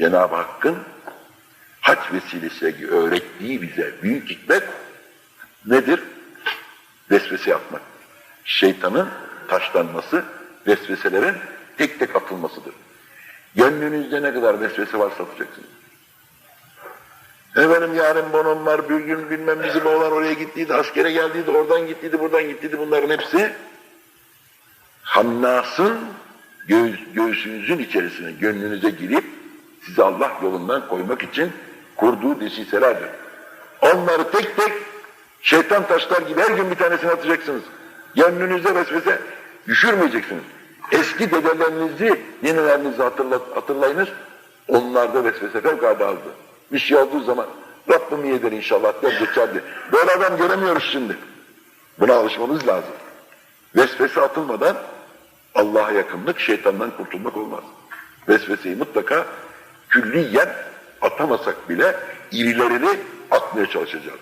Cenab-ı Hakk'ın hac vesilesiyle öğrettiği bize büyük hikmet nedir? Vesvese atmak. Şeytanın taşlanması, vesveselerin tek tek atılmasıdır. Gönlünüzde ne kadar vesvese varsa atacaksınız. Efendim yarın bonum var, bir gün bilmem bizim oğlan oraya gittiydi, askere geldiydi, oradan gittiydi, buradan gittiydi bunların hepsi Hannas'ın göğüs, göğsünüzün içerisine, gönlünüze girip sizi Allah yolundan koymak için kurduğu desiselerdir. Onları tek tek şeytan taşlar gibi her gün bir tanesini atacaksınız. Gönlünüze vesvese düşürmeyeceksiniz. Eski dedelerinizi, ninelerinizi hatırla, hatırlayınız. Onlarda vesvese fevkalade azdı. Bir şey olduğu zaman Rabbim iyi inşallah der geçerdi. Böyle adam göremiyoruz şimdi. Buna alışmamız lazım. Vesvese atılmadan Allah'a yakınlık, şeytandan kurtulmak olmaz. Vesveseyi mutlaka külliyen atamasak bile irilerini atmaya çalışacağız.